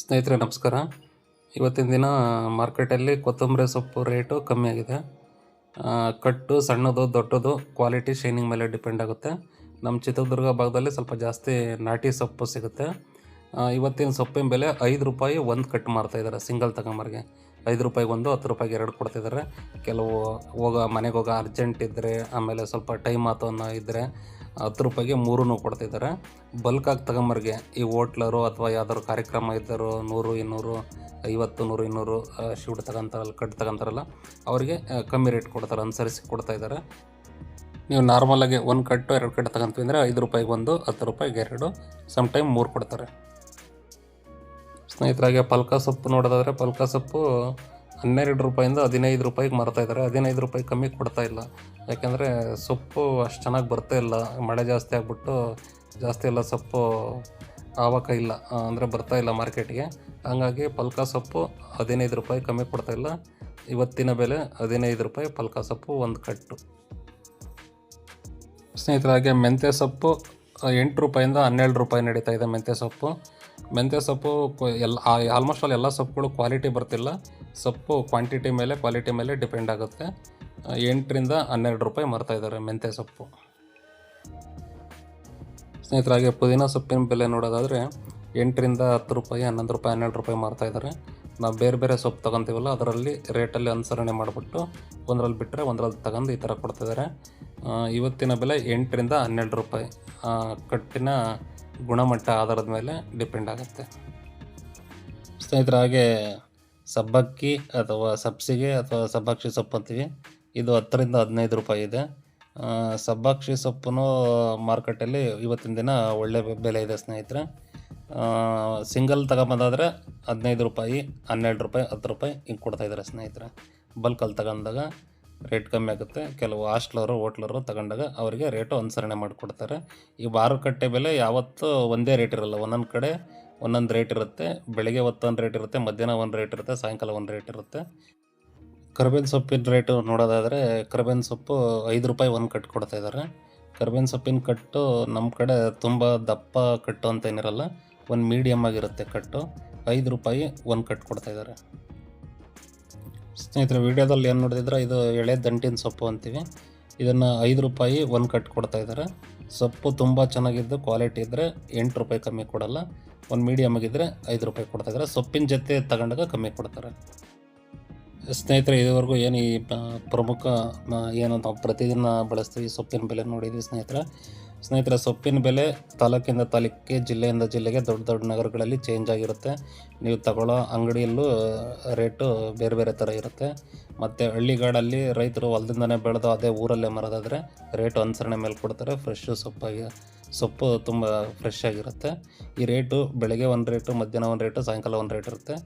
ಸ್ನೇಹಿತರೆ, ನಮಸ್ಕಾರ. ಇವತ್ತಿನ ದಿನ ಮಾರ್ಕೆಟಲ್ಲಿ ಕೊತ್ತಂಬರಿ ಸೊಪ್ಪು ರೇಟು ಕಮ್ಮಿ ಆಗಿದೆ. ಕಟ್ಟು ಸಣ್ಣದು, ದೊಡ್ಡದು, ಕ್ವಾಲಿಟಿ ಶೈನಿಂಗ್ ಮೇಲೆ ಡಿಪೆಂಡ್ ಆಗುತ್ತೆ. ನಮ್ಮ ಚಿತ್ರದುರ್ಗ ಭಾಗದಲ್ಲಿ ಸ್ವಲ್ಪ ಜಾಸ್ತಿ ನಾಟಿ ಸೊಪ್ಪು ಸಿಗುತ್ತೆ. ಇವತ್ತಿನ ಸೊಪ್ಪಿನ ಬೆಲೆ ಐದು ರೂಪಾಯಿ ಒಂದು ಕಟ್ ಮಾರ್ತಾಯಿದ್ದಾರೆ ಸಿಂಗಲ್ ತಗೊಂಬರ್ಗೆ. ಐದು ರೂಪಾಯಿಗೆ ಒಂದು, ಹತ್ತು ರೂಪಾಯಿಗೆ ಎರಡು ಕೊಡ್ತಿದ್ದಾರೆ. ಕೆಲವು ಹೋಗೋ, ಮನೆಗೆ ಹೋಗೋ ಅರ್ಜೆಂಟ್ ಇದ್ದರೆ ಆಮೇಲೆ ಸ್ವಲ್ಪ ಟೈಮ್ ಆತು ಇದ್ದರೆ ಹತ್ತು ರೂಪಾಯಿಗೆ ಮೂರೂ ಕೊಡ್ತಿದ್ದಾರೆ. ಬಲ್ಕಾಗಿ ತಗೊಂಬರ್ಗೆ ಈ ಹೋಟ್ಲರು ಅಥವಾ ಯಾವ್ದಾದ್ರು ಕಾರ್ಯಕ್ರಮ ಇದ್ದರು ನೂರು, ಇನ್ನೂರು, ಐವತ್ತು, ನೂರು, ಇನ್ನೂರು ಶೂಟ್ ತಗೊಂತಾರಲ್ಲ ಕಟ್ ತಗೊಂತಾರಲ್ಲ, ಅವರಿಗೆ ಕಮ್ಮಿ ರೇಟ್ ಕೊಡ್ತಾರೆ, ಅನುಸರಿಸಿ ಕೊಡ್ತಾ ಇದ್ದಾರೆ. ನೀವು ನಾರ್ಮಲಾಗಿ ಒಂದು ಕಟ್ಟು ಎರಡು ಕಟ್ಟು ತಗೊಂತೀವಿ ಅಂದರೆ ಐದು ರೂಪಾಯಿಗೆ ಒಂದು, ಹತ್ತು ರೂಪಾಯಿಗೆ ಎರಡು ಸಮ್ ಟೈಮ್ ಮೂರು ಕೊಡ್ತಾರೆ. ಸ್ನೇಹಿತರಾಗೆ ಪಲ್ಕ ಸೊಪ್ಪು ನೋಡೋದಾದರೆ ಪಲ್ಕ ಸೊಪ್ಪು ಹನ್ನೆರಡು ರೂಪಾಯಿಂದ ಹದಿನೈದು ರೂಪಾಯಿಗೆ ಮಾರ್ತಾ ಇದ್ದಾರೆ. ಹದಿನೈದು ರೂಪಾಯಿ ಕಮ್ಮಿ ಕೊಡ್ತಾ ಇಲ್ಲ. ಯಾಕೆಂದರೆ ಸೊಪ್ಪು ಅಷ್ಟು ಚೆನ್ನಾಗಿ ಬರ್ತಾ ಇಲ್ಲ. ಮಳೆ ಜಾಸ್ತಿ ಆಗಿಬಿಟ್ಟು ಜಾಸ್ತಿ ಎಲ್ಲ ಸೊಪ್ಪು ಆವಕ ಇಲ್ಲ. ಅಂದರೆ ಬರ್ತಾ ಇಲ್ಲ ಮಾರ್ಕೆಟ್ಗೆ. ಹಾಗಾಗಿ ಪಲ್ಕ ಸೊಪ್ಪು ಹದಿನೈದು ರೂಪಾಯಿ ಕಮ್ಮಿ ಕೊಡ್ತಾ ಇಲ್ಲ. ಇವತ್ತಿನ ಬೆಲೆ ಹದಿನೈದು ರೂಪಾಯಿ, ಪಲ್ಕ ಸೊಪ್ಪು ಒಂದು ಕಟ್ಟು. ಸ್ನೇಹಿತರಾಗೆ ಮೆಂತ್ಯ ಸೊಪ್ಪು ಎಂಟು ರೂಪಾಯಿಂದ ಹನ್ನೆರಡು ರೂಪಾಯಿ ನಡೀತಾ ಇದೆ ಮೆಂತ್ಯ ಸೊಪ್ಪು. ಮೆಂತ್ಯ ಸೊಪ್ಪು ಎಲ್ಲ ಆಲ್ಮೋಸ್ಟ್ ಆಲ್ ಎಲ್ಲ ಸೊಪ್ಪುಗಳು ಕ್ವಾಲಿಟಿ ಬರ್ತಿಲ್ಲ. ಸೊಪ್ಪು ಕ್ವಾಂಟಿಟಿ ಮೇಲೆ ಕ್ವಾಲಿಟಿ ಮೇಲೆ ಡಿಪೆಂಡ್ ಆಗುತ್ತೆ. ಎಂಟರಿಂದ ಹನ್ನೆರಡು ರೂಪಾಯಿ ಮಾರ್ತಾ ಇದ್ದಾರೆ ಮೆಂತ್ಯ ಸೊಪ್ಪು. ಸ್ನೇಹಿತರಾಗೆ ಪುದೀನ ಸೊಪ್ಪಿನ ಬೆಲೆ ನೋಡೋದಾದರೆ ಎಂಟರಿಂದ ಹತ್ತು ರೂಪಾಯಿ, ಹನ್ನೊಂದು ರೂಪಾಯಿ, ಹನ್ನೆರಡು ರೂಪಾಯಿ ಮಾರ್ತಾ ಇದ್ದಾರೆ. ನಾವು ಬೇರೆ ಬೇರೆ ಸೊಪ್ಪು ತೊಗೊತೀವಲ್ಲ, ಅದರಲ್ಲಿ ರೇಟಲ್ಲಿ ಅನುಸರಣೆ ಮಾಡಿಬಿಟ್ಟು ಒಂದರಲ್ಲಿ ಬಿಟ್ಟರೆ ಒಂದರಲ್ಲಿ ತಗೊಂಡು ಈ ಥರ ಕೊಡ್ತಿದ್ದಾರೆ ಇವತ್ತಿನ ಬೆಲೆ ಎಂಟರಿಂದ ಹನ್ನೆರಡು ರೂಪಾಯಿ. ಕಟ್ಟಿನ ಗುಣಮಟ್ಟ ಆಧಾರದ ಮೇಲೆ ಡಿಪೆಂಡ್ ಆಗುತ್ತೆ. ಸ್ನೇಹಿತರ, ಹಾಗೆ ಸಬ್ಬಕ್ಕಿ ಅಥವಾ ಸಬ್ಸಿಗೆ ಅಥವಾ ಸಬ್ಬಕ್ಷಿ ಸೊಪ್ಪು ಅಂತೀವಿ. ಇದು ಹತ್ತರಿಂದ ಹದಿನೈದು ರೂಪಾಯಿ ಇದೆ. ಸಬ್ಬಕ್ಷಿ ಸಬ್ಬಾಕ್ಷಿ ಸೊಪ್ಪು ಮಾರ್ಕೆಟಲ್ಲಿ ಇವತ್ತಿನ ದಿನ ಒಳ್ಳೆ ಬೆಲೆ ಇದೆ ಸ್ನೇಹಿತರೆ. ಸಿಂಗಲ್ ತಗೊಂಬಂದಾದರೆ ಹದಿನೈದು ರೂಪಾಯಿ, ಹನ್ನೆರಡು ರೂಪಾಯಿ, ಹತ್ತು ರೂಪಾಯಿ ಹಿಂಗೆ ಕೊಡ್ತಾಯಿದ್ದಾರೆ ಸ್ನೇಹಿತರೆ. ಬಲ್ಕಲ್ಲಿ ತಗೊಂಡಾಗ ರೇಟ್ ಕಮ್ಮಿ ಆಗುತ್ತೆ. ಕೆಲವು ಹಾಸ್ಟ್ಲರು, ಹೋಟ್ಲರು ತಗೊಂಡಾಗ ಅವರಿಗೆ ರೇಟು ಅನುಸರಣೆ ಮಾಡಿಕೊಡ್ತಾರೆ. ಈ ಮಾರುಕಟ್ಟೆ ಬೆಲೆ ಯಾವತ್ತೂ ಒಂದೇ ರೇಟ್ ಇರಲ್ಲ. ಒಂದೊಂದು ಕಡೆ ಒಂದೊಂದು ರೇಟ್ ಇರುತ್ತೆ. ಬೆಳಗ್ಗೆ ಹೊತ್ತೊಂದು ರೇಟ್ ಇರುತ್ತೆ, ಮಧ್ಯಾಹ್ನ ಒಂದು ರೇಟ್ ಇರುತ್ತೆ, ಸಾಯಂಕಾಲ ಒಂದು ರೇಟ್ ಇರುತ್ತೆ. ಕರ್ಬೇವಿನ ಸೊಪ್ಪಿನ ರೇಟು ನೋಡೋದಾದರೆ ಕರ್ಬೇವಿನ ಸೊಪ್ಪು ಐದು ರೂಪಾಯಿ ಒಂದು ಕಟ್ ಕೊಡ್ತಾ ಇದ್ದಾರೆ. ಕರ್ಬೇವಿನ ಸೊಪ್ಪಿನ ಕಟ್ಟು ನಮ್ಮ ಕಡೆ ತುಂಬ ದಪ್ಪ ಕಟ್ಟು ಅಂತ ಏನಿರಲ್ಲ, ಒಂದು ಮೀಡಿಯಮ್ ಆಗಿರುತ್ತೆ ಕಟ್ಟು. ಐದು ರೂಪಾಯಿ ಒಂದು ಕಟ್ ಕೊಡ್ತಾ ಇದ್ದಾರೆ. ಸ್ನೇಹಿತರೆ, ವಿಡಿಯೋದಲ್ಲಿ ಏನು ನೋಡಿದ್ರೆ ಇದು ಎಳೆ ದಂಟಿನ ಸೊಪ್ಪು ಅಂತೀವಿ. ಇದನ್ನು ಐದು ರೂಪಾಯಿ ಒಂದು ಕಟ್ ಕೊಡ್ತಾ ಇದ್ದಾರೆ. ಸೊಪ್ಪು ತುಂಬ ಚೆನ್ನಾಗಿದ್ದು, ಕ್ವಾಲಿಟಿ ಇದ್ದರೆ ಎಂಟು ರೂಪಾಯಿ ಕಮ್ಮಿ ಕೊಡಲ್ಲ. ಒಂದು ಮೀಡಿಯಮ್ ಆಗಿದ್ದರೆ ಐದು ರೂಪಾಯಿ ಕೊಡ್ತಾ ಇದ್ದಾರೆ. ಸೊಪ್ಪಿನ ಜೊತೆ ತಗೊಂಡಾಗ ಕಮ್ಮಿ ಕೊಡ್ತಾರೆ. ಸ್ನೇಹಿತರೆ, ಇದುವರೆಗೂ ಏನು ಈ ಪ್ರಮುಖ ಏನು ನಾವು ಪ್ರತಿದಿನ ಬಳಸ್ತೀವಿ, ಸೊಪ್ಪಿನ ಬೆಲೆ ನೋಡಿದ್ವಿ ಸ್ನೇಹಿತರೆ. ಸ್ನೇಹಿತರೆ, ಸೊಪ್ಪಿನ ಬೆಲೆ ತಾಲೂಕಿಂದ ತಾಲೂಕಿಗೆ, ಜಿಲ್ಲೆಯಿಂದ ಜಿಲ್ಲೆಗೆ ದೊಡ್ಡ ದೊಡ್ಡ ನಗರಗಳಲ್ಲಿ ಚೇಂಜ್ ಆಗಿರುತ್ತೆ. ನೀವು ತಗೊಳ್ಳೋ ಅಂಗಡಿಯಲ್ಲೂ, ರೇಟು ಬೇರೆ ಬೇರೆ ಥರ ಇರುತ್ತೆ. ಮತ್ತು ಹಳ್ಳಿಗಾಡಲ್ಲಿ ರೈತರು ಹೊಲದಿಂದನೇ ಬೆಳೆದು ಅದೇ ಊರಲ್ಲೇ ಮರದಾದರೆ, ರೇಟು ಅನುಸರಣೆ ಮೇಲೆ ಕೊಡ್ತಾರೆ ಫ್ರೆಶ್ ಸೊಪ್ಪಾಗಿ ಸೊಪ್ಪು ತುಂಬ ಫ್ರೆಶ್ ಆಗಿರುತ್ತೆ. ಈ ರೇಟು ಬೆಳಗ್ಗೆ ಒಂದು ರೇಟು ಮಧ್ಯಾಹ್ನ ಒಂದು ರೇಟು ಸಾಯಂಕಾಲ ಒಂದು ರೇಟ್ ಇರುತ್ತೆ.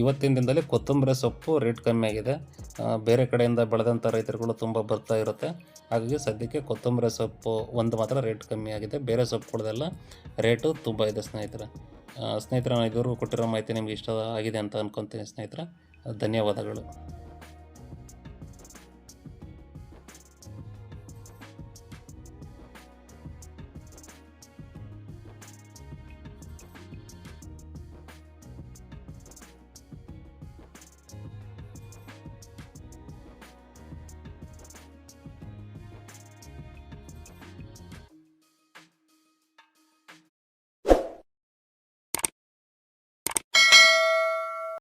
ಇವತ್ತಿನ ದಿನದಲ್ಲಿ ಕೊತ್ತಂಬರಿ ಸೊಪ್ಪು ರೇಟ್ ಕಮ್ಮಿ ಆಗಿದೆ. ಬೇರೆ ಕಡೆಯಿಂದ ಬೆಳೆದಂಥ ರೈತರುಗಳು ತುಂಬ ಬರ್ತಾ ಇರುತ್ತೆ. ಹಾಗಾಗಿ ಸದ್ಯಕ್ಕೆ ಕೊತ್ತಂಬರಿ ಸೊಪ್ಪು ಒಂದು ಮಾತ್ರ ರೇಟ್ ಕಮ್ಮಿ ಆಗಿದೆ. ಬೇರೆ ಸೊಪ್ಪುಗಳದೆಲ್ಲ ರೇಟು ತುಂಬ ಇದೆ ಸ್ನೇಹಿತರೆ. ಸ್ನೇಹಿತರ ಇದುವರೆಗೂ ಕೊಟ್ಟಿರೋ ಮಾಹಿತಿ ನಿಮಗೆ ಇಷ್ಟ ಆಗಿದೆ ಅಂತ ಅನ್ಕೊತೀನಿ ಸ್ನೇಹಿತರೆ. ಧನ್ಯವಾದಗಳು.